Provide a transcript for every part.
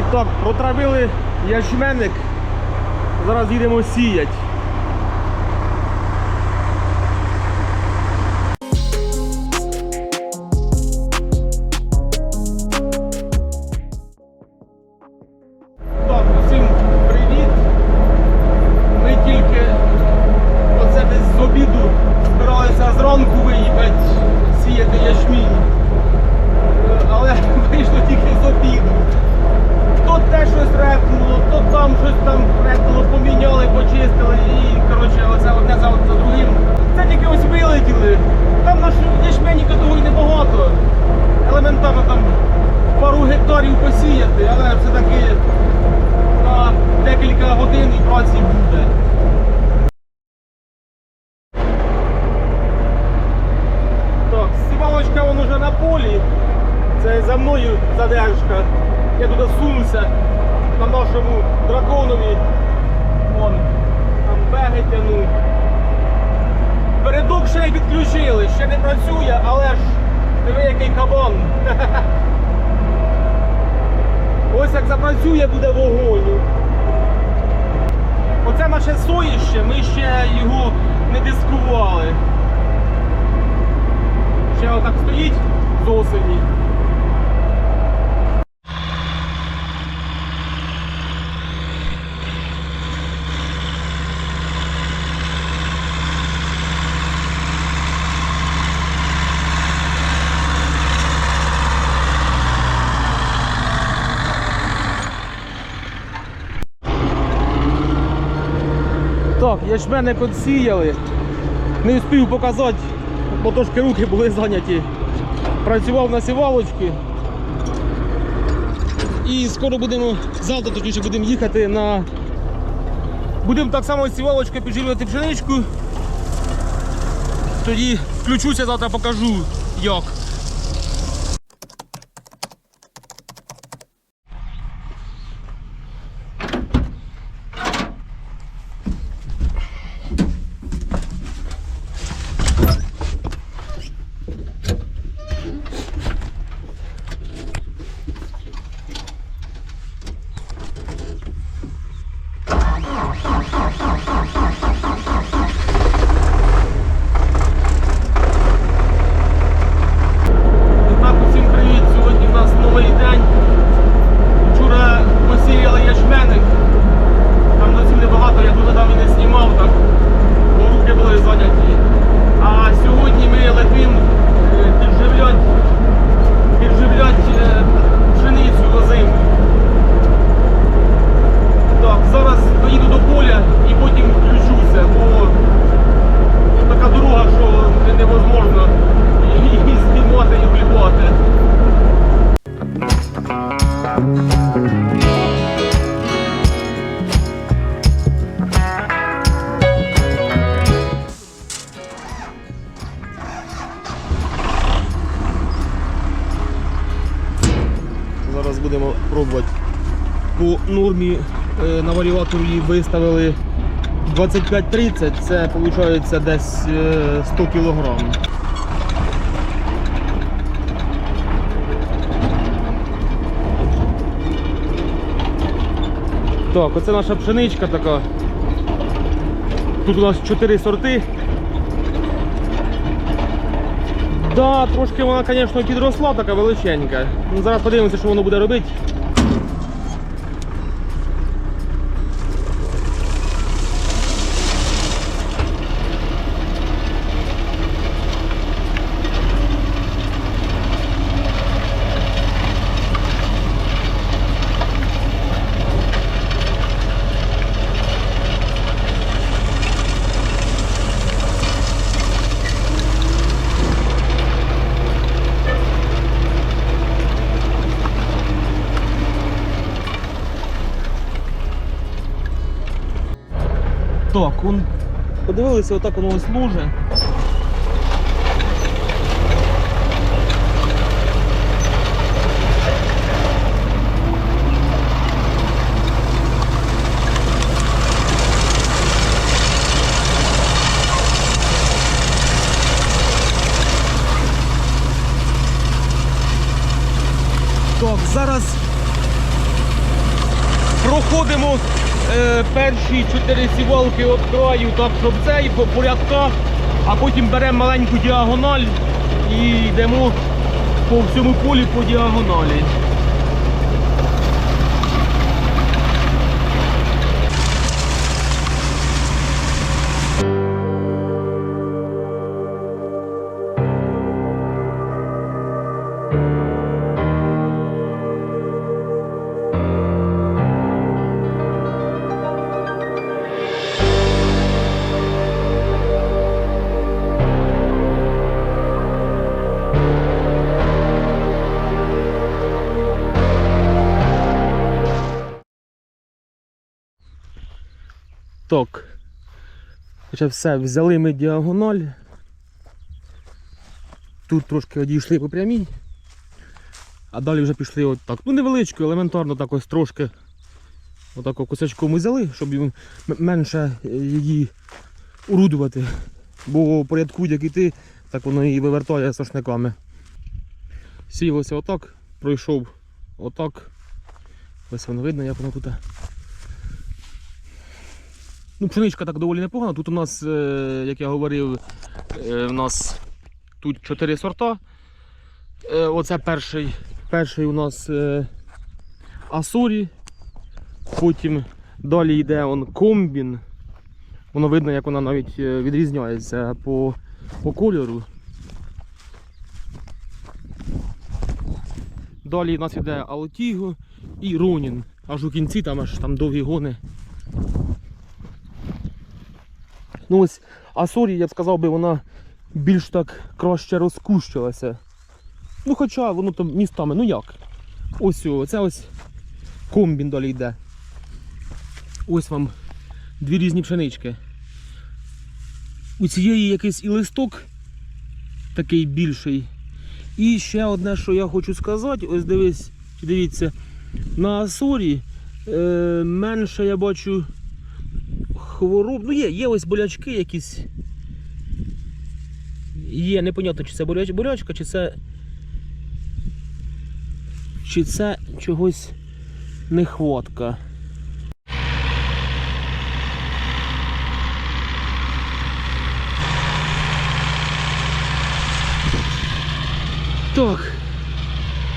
І так, протравили ячменник. Зараз їдемо сіять. Беги тянуть. Передок ще й відключили, ще не працює, але ж диви який кабан. Ось як запрацює, буде вогонь. Оце наше соїще, ми ще його не дискували. Ще отак стоїть з осені. Так, ячменник відсіяли. Не встиг показати, бо трошки руки були зайняті. Працював на сівалочці. І скоро будемо, завтра точніше будемо їхати на. Будемо так само сівалочкою підживлювати пшеничку. Тоді включуся, завтра покажу як. І так, усім привіт! Сьогодні у нас новий день. Вчора посіяли ячменник. Там зовсім небагато, я дуже давно не знімав, так, бо руки були зайняті. А сьогодні ми летимо е, підживлять, підживлять е, пшеницю озиму. Так, зараз доїду до поля і потім включуся, бо така дорога, що не- невозможно її знімати і вліпати. Нормі е, на варіаторі виставили 25-30, це виходить десь е, 100 кг. Так, оце наша пшеничка така. Тут у нас 4 сорти. Да, трошки вона, звісно, підросла, така величенька. Ну, зараз подивимося, що воно буде робити. Так, он... подивилися, отак воно ось луже. Так, зараз проходимо е, перші чотири сівалки від так щоб цей по порядках, а потім беремо маленьку діагональ і йдемо по всьому полі по діагоналі. Так. Вже все, взяли ми діагональ. Тут трошки одійшли по прямій. А далі вже пішли от так. Ну невеличко, елементарно так ось трошки. Отако кусочком взяли, щоб менше е, її урудувати. Бо порядку, як іти, так воно і вивертає сошниками. Сілося отак, пройшов отак. Ось воно видно, як воно тут. Ну, пшеничка так доволі непогана. Тут у нас, е, як я говорив, е, у нас тут чотири сорта. Е, Оце перший, перший у нас е, Асурі. Потім далі йде он комбін. Воно видно, як вона навіть е, відрізняється по, по кольору. Далі у нас йде Алтіго і Ронін. Аж у кінці там аж там довгі гони. Ну ось Асорі, я б сказав би, вона більш так краще розкущилася. Ну хоча воно там містами, ну як? Ось це ось комбін далі йде. Ось вам дві різні пшенички. У цієї якийсь і листок такий більший. І ще одне, що я хочу сказати, ось дивись, дивіться, на Асорі е, менше я бачу хвороб. Ну є, є ось болячки якісь. Є, непонятно, чи це боляч, болячка, чи це. Чи це чогось нехватка. Так.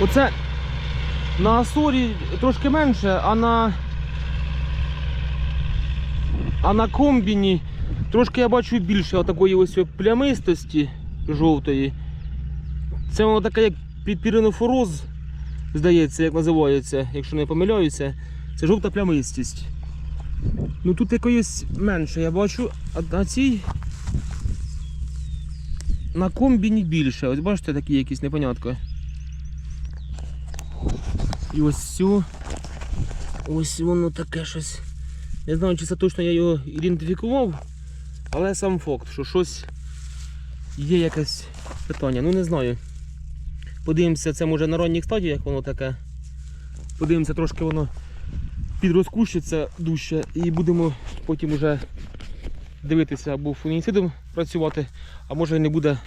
Оце на Асорі трошки менше, а на а на комбіні трошки я бачу більше отакої ось плямистості жовтої. Це воно таке як піренофороз, здається, як називається, якщо не помиляюся. Це жовта плямистість. Ну тут якоїсь менше я бачу, а на цій на комбіні більше. Ось бачите, такі якісь непонятки. І ось цю. Ось воно таке щось. Не знаю, чи це точно я його ідентифікував, але сам факт, що щось є якесь питання. Ну не знаю. Подивимося, це може на ранніх стадіях воно таке. Подивимося, трошки воно підрозкущиться дужче і будемо потім уже дивитися або фунгіцидом працювати, а може не буде,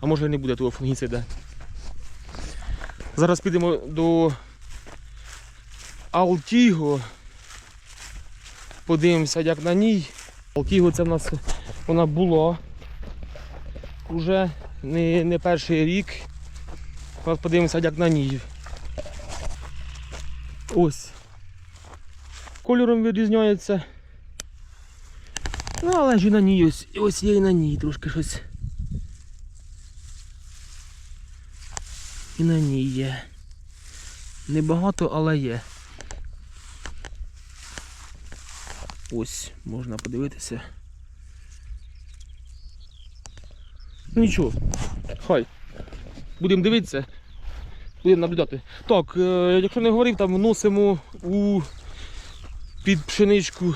а може і не буде того фунгіцида. Зараз підемо до Алтіго. Подивимося, як на ній. Алтіго це в нас вона була вже не, не перший рік. Зараз подивимося, як на ній. Ось. Кольором відрізняється. Ну, але ж і на ній ось, і ось є і на ній трошки щось. І на ній є. Небагато, але є. Ось, можна подивитися. Нічого, хай. Будемо дивитися. Будемо наблюдати. Так, е, якщо не говорив, там вносимо у під пшеничку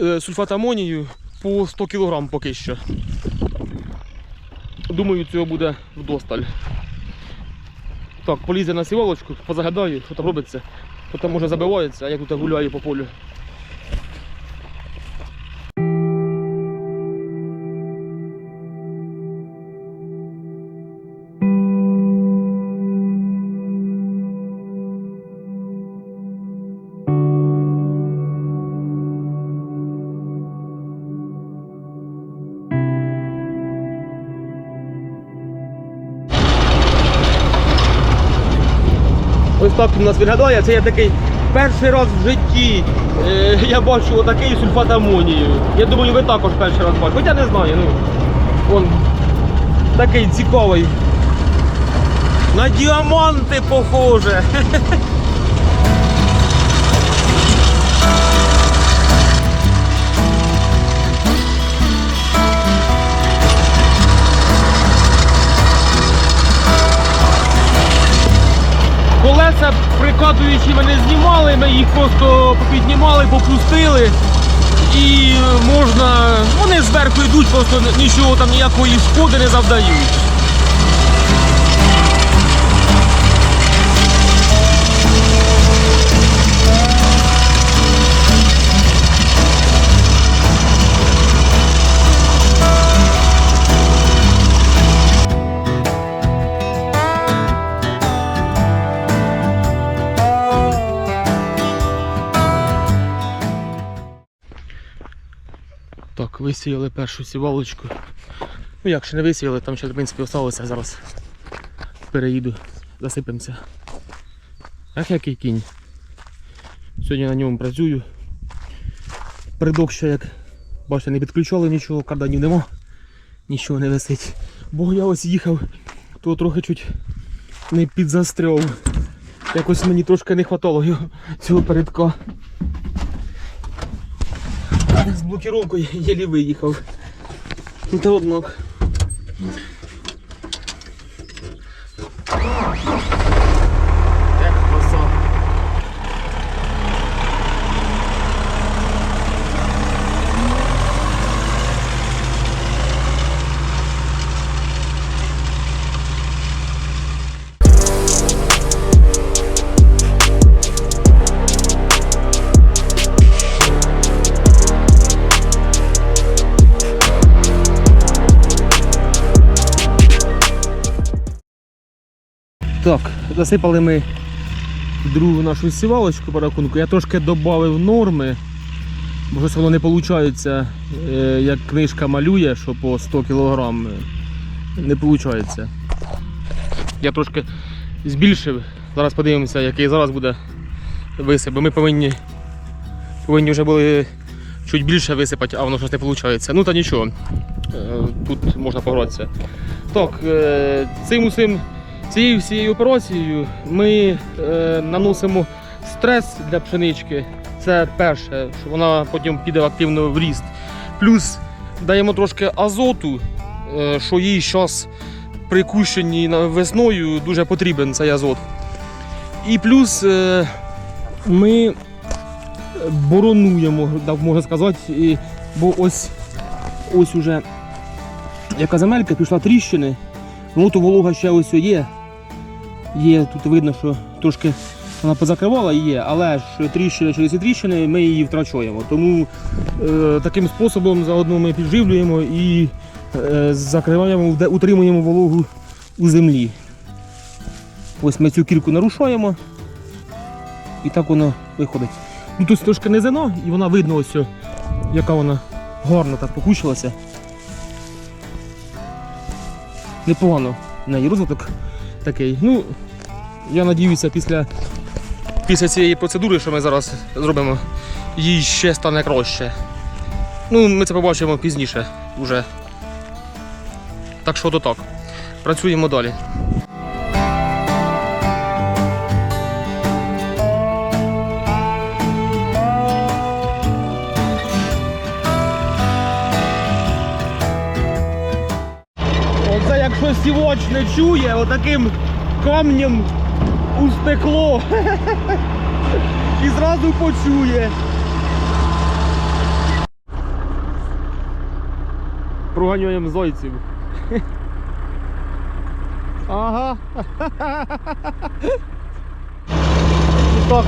е, сульфат амонію по 100 кг поки що. Думаю, цього буде вдосталь. Так, полізе на сівалочку, позагадаю, що там робиться. Що там може забивається, а я тут гуляю по полю. У нас виглядає. Це я такий перший раз в житті. Е, я бачу отакий сульфат амонію. Я думаю, ви також перший раз бачите. Хоча не знаю, ну. Он такий цікавий. На діаманти похоже. Колеса прикладуючи мене знімали, ми їх просто піднімали, попустили. І можна. Вони зверху йдуть, просто нічого там ніякої шкоди не завдають. Висіяли першу сівалочку. Ну як ще не висіяли, там ще в принципі осталося зараз. Переїду, засипемося. Ах, який кінь. Сьогодні на ньому працюю. Придок ще як. Бачите, не підключали нічого, карданів нема. Нічого не висить. Бо я ось їхав, то трохи чуть не підзастряв. Якось мені трошки не хватало цього передка. З блокіровкою єлі виїхав. Та однак. Засипали ми другу нашу сівалочку по рахунку. Я трошки додав норми, бо щось воно не виходить, як книжка малює, що по 100 кг не виходить. Я трошки збільшив. Зараз подивимося, який зараз буде висип. Бо ми повинні, повинні вже були чуть більше висипати, а воно щось не виходить. Ну та нічого. Е, Тут можна погратися. Так, е, цим усім Цією всією операцією ми е, наносимо стрес для пшенички. Це перше, що вона потім піде активно в ріст. Плюс даємо трошки азоту, е, що їй зараз при кущенні весною дуже потрібен цей азот. І плюс е, ми боронуємо, так можна сказати, бо ось, ось уже яка земелька пішла тріщини. Ну то волога ще ось є. Є, тут видно, що трошки вона позакривала є, але ж тріщини через ці тріщини ми її втрачаємо. Тому е, таким способом заодно ми підживлюємо і е, закриваємо, утримуємо вологу у землі. Ось ми цю кірку нарушаємо і так воно виходить. Ну Тут трошки низино і вона видно ось, яка вона гарно так покучилася. Непогано в неї розвиток такий. Ну, я надіюся, після, після цієї процедури, що ми зараз зробимо, їй ще стане краще. Ну, ми це побачимо пізніше вже. Так що то так. Працюємо далі. Сівоч не чує, отаким камнем у стекло. І зразу почує. Проганюємо зойців. Ага. Так,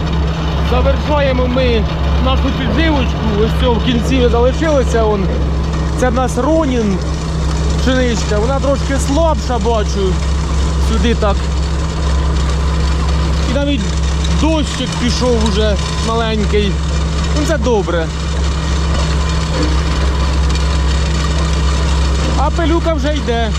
завершаємо ми нашу підживочку. Ось цього в кінці залишилося. Он. Це в нас Ронін пшеничка. Вона трошки слабша, бачу. Сюди так. І навіть дощик пішов уже маленький. Ну це добре. А пилюка вже йде.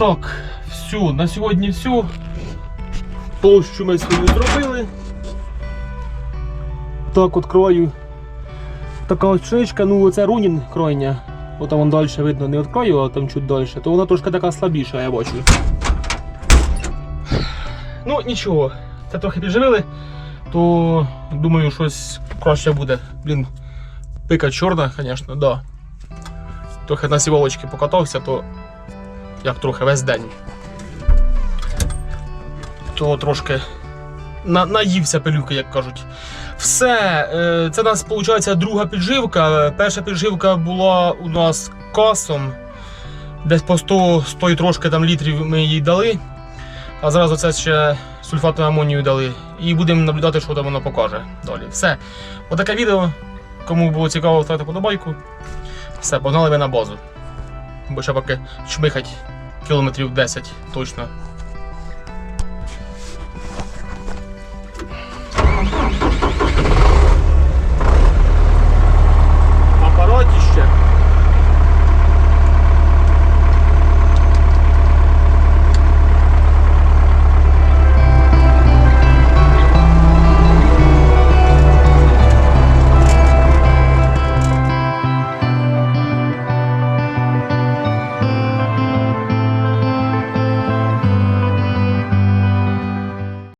Так, все, на сьогодні все. Площу ми свою зробили. Так, от. Така от ну оце рунін кройня. От там далі видно не від краю, а там чуть далі, то вона трошки така слабіша, я бачу. Ну, нічого, це трохи підживили, то думаю, щось краще буде. Блін, пика чорна, звісно, да. Трохи на сіволочки покатався, то як трохи весь день. То трошки на, наївся пилюки, як кажуть. Все, е, це у нас виходить друга підживка. Перша підживка була у нас касом. Десь по 100, 100 і трошки там літрів ми їй дали. А зараз оце ще сульфатну амонію дали. І будемо наблюдати, що там воно покаже далі. Все. Отаке відео. Кому було цікаво, ставте подобайку. Все, погнали ви на базу бо ще поки чмихать кілометрів 10 точно. Апаратіще.